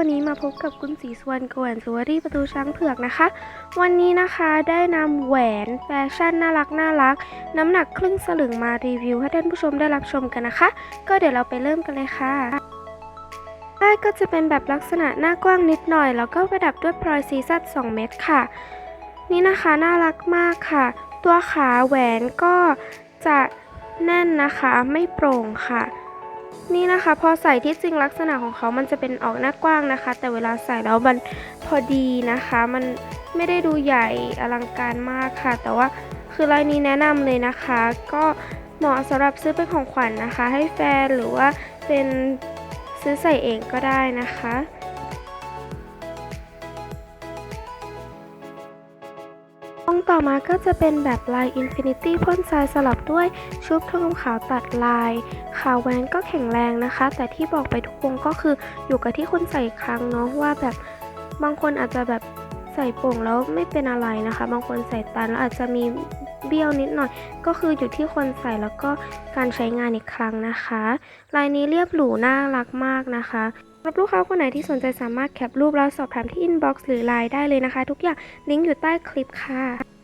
วันนี้มาพบกับคุณศรีสวรรณกวนสุวรีประตูช้างเผือกนะคะ วันนี้นะคะได้นำแหวนแฟชั่นน่ารักน่ารัก น้ำหนักครึ่งสลึงมารีวิวให้ท่านผู้ชมได้รับชมกันนะคะ ก็เดี๋ยวเราไปเริ่มกันเลยค่ะได้ก็จะเป็นแบบลักษณะหน้ากว้างนิดหน่อย แล้วก็ประดับด้วยพลอยซีซัด2เม็ดค่ะ นี่นะคะน่ารักมากค่ะ ตัวขาแหวนก็จะแน่นนะคะไม่โปร่งค่ะ นี่นะคะพอใส่ที่จริงลักษณะของเขามันจะเป็นออกหน้ากว้างนะคะ แต่เวลาใส่แล้วมันพอดีนะคะ มันไม่ได้ดูใหญ่อลังการมากค่ะ แต่ว่าคือลายนี้แนะนำเลยนะคะ ก็เหมาะสำหรับซื้อเป็นของขวัญนนะคะ ให้แฟนหรือว่าเป็นซื้อใส่เองก็ได้นะคะ ต่อมาก็จะเป็นแบบลาย Infinity พ่นทรายสลับด้วยชุบทองคำขาวตัดลาย ขาวแหวนก็แข็งแรงนะคะ แต่ที่บอกไปทุกวงก็คืออยู่กับที่คุณใส่ครั้งเนาะว่าแบบบางคนอาจจะแบบใส่โป่งแล้วไม่เป็นอะไรนะคะ บางคนใส่ตันแล้วอาจจะมีเบี้ยวนิดหน่อย ก็คืออยู่ที่คนใส่แล้วก็การใช้งานอีกครั้งนะคะ ลายนี้เรียบหรูน่ารักมากนะคะรับลูกค้าคนไหนที่สนใจสามารถแคปรูปแล้วสอบถามที่ inbox หรือ line ได้เลยนะคะ ทุกอย่างลิงก์อยู่ใต้คลิปค่ะ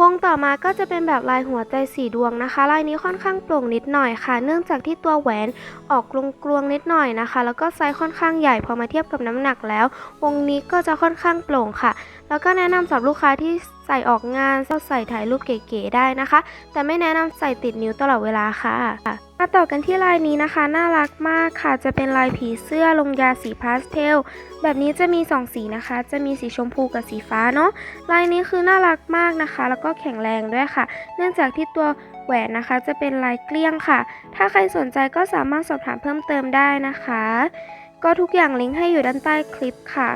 วงต่อมาก็จะเป็นแบบลายหัวใจสีดวงนะคะ ลายนี้ค่อนข้างโปร่งนิดหน่อยค่ะ เนื่องจากที่ตัวแหวนออกกลวงๆนิดหน่อยนะคะ แล้วก็ไซส์ค่อนข้างใหญ่พอมาเทียบกับน้ำหนักแล้ว วงนี้ก็จะค่อนข้างโปร่งค่ะ แล้วก็แนะนำสำหรับลูกค้าที่ใส่ออกงานใส่ถ่ายรูปเก๋ๆได้นะคะ แต่ไม่แนะนำใส่ติดนิ้วตลอดเวลาค่ะ ต่อกันที่ลายนี้นะคะ น่ารักมากค่ะ จะเป็นลายผีเสื้อลงยาสีพาสเทล แบบนี้จะมี 2 สีนะคะ จะมีสีชมพูกับสีฟ้าเนาะ ลายนี้คือน่ารักมากนะคะ แล้วก็แข็งแรงด้วยค่ะ เนื่องจากที่ตัวแหวนนะคะ จะเป็นลายเกลี้ยงค่ะ ถ้าใครสนใจก็สามารถสอบถามเพิ่มเติมได้นะคะ ก็ทุกอย่างลิงก์ให้อยู่ด้านใต้คลิปค่ะ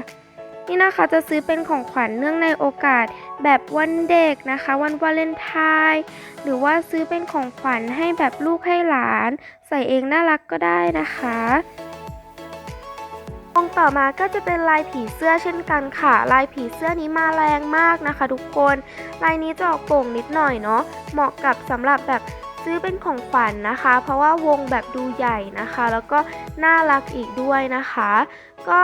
นี่นะคะจะซื้อเป็นของขวัญเนื่องในโอกาสแบบวันเด็กนะคะ วันวาเลนไทน์หรือว่าซื้อเป็นของขวัญให้แบบลูกให้หลาน ใส่เองน่ารักก็ได้นะคะองต่อมาก็จะเป็นลายผีเสื้อเช่นกันค่ะ ลายผีเสื้อนี้มาแรงมากนะคะ ทุกคน ลายนี้จะออกโป่งนิดหน่อยเนาะเหมาะกับสำหรับแบบ ซื้อเป็นของขวัญนะคะ เพราะว่าวงแบบดูใหญ่นะคะ แล้วก็น่ารักอีกด้วยนะคะ ก็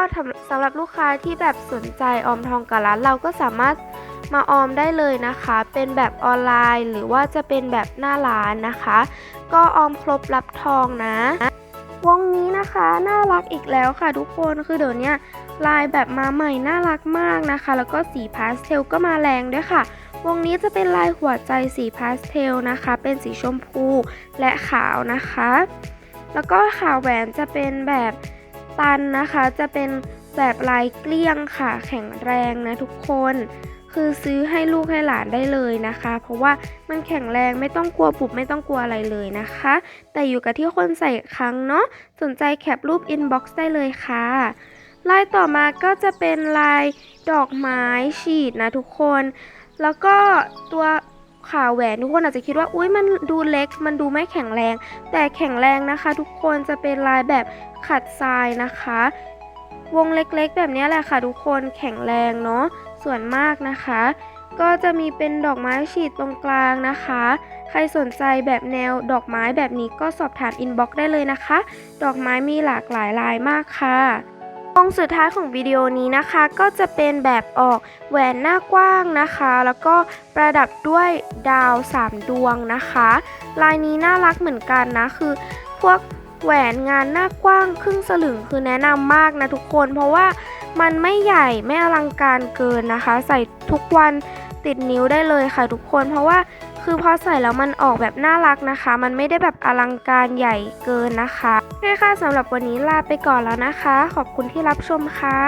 สำหรับลูกค้าที่แบบสนใจออมทองกับร้านเราก็สามารถมาออมได้เลยนะคะ เป็นแบบออนไลน์ หรือว่าจะเป็นแบบหน้าร้านนะคะ ก็ออมครบรับทองนะ วงนี้นะคะน่ารักอีกแล้วค่ะทุกคน คือเดี๋ยวนี้ลายแบบมาใหม่น่ารักมากนะคะ แล้วก็สีพาสเทลก็มาแรงด้วยค่ะ วงนี้จะเป็นลายหัวใจสีพาสเทลนะคะ เป็นสีชมพูและขาวนะคะ แล้วก็ขาวแหวนจะเป็นแบบตันนะคะ จะเป็นแบบลายเกลี้ยงค่ะ แข็งแรงนะทุกคน คือซื้อให้ลูกให้หลานได้เลยนะคะ เพราะว่ามันแข็งแรงไม่ต้องกลัวปุบไม่ต้องกลัวอะไรเลยนะคะ แต่อยู่กับที่คนใส่ครั้งเนาะ สนใจแคปรูป inbox ได้เลยค่ะลายต่อมาก็จะเป็นลายดอกไม้ฉีดนะทุกคน แล้วก็ตัวขาแหวนทุกคนอาจจะคิดว่าอุ้ยมันดูเล็ก มันดูไม่แข็งแรง แต่แข็งแรงนะคะ ทุกคนจะเป็นลายแบบขัดทรายนะคะ วงเล็กๆ แบบนี้แหละค่ะ ทุกคนแข็งแรงเนาะส่วนมากนะคะ ก็จะมีเป็นดอกไม้ฉีดตรงกลางนะคะ ใครสนใจแบบแนวดอกไม้แบบนี้ก็สอบถามอินบ็อกซ์ได้เลยนะคะ ดอกไม้มีหลากหลายลายมากค่ะ วงสุดท้ายของวิดีโอนี้นะคะ ก็จะเป็นแบบออกแหวนหน้ากว้างนะคะ แล้วก็ประดับด้วยดาว 3 ดวงนะคะ ลายนี้น่ารักเหมือนกันนะคือ พวกแหวนงานหน้ากว้างครึ่งสลึงคือแนะนำมากนะทุกคน เพราะว่ามันไม่ใหญ่ไม่อลังการเกินนะคะ ใส่ทุกวันติดนิ้วได้เลยค่ะทุกคน เพราะว่า คือพอใส่แล้วมันออกแบบน่ารักนะคะ มันไม่ได้แบบอลังการใหญ่เกินนะคะโอเคค่ะสำหรับวันนี้ลาไปก่อนแล้วนะคะ ขอบคุณที่รับชมค่ะ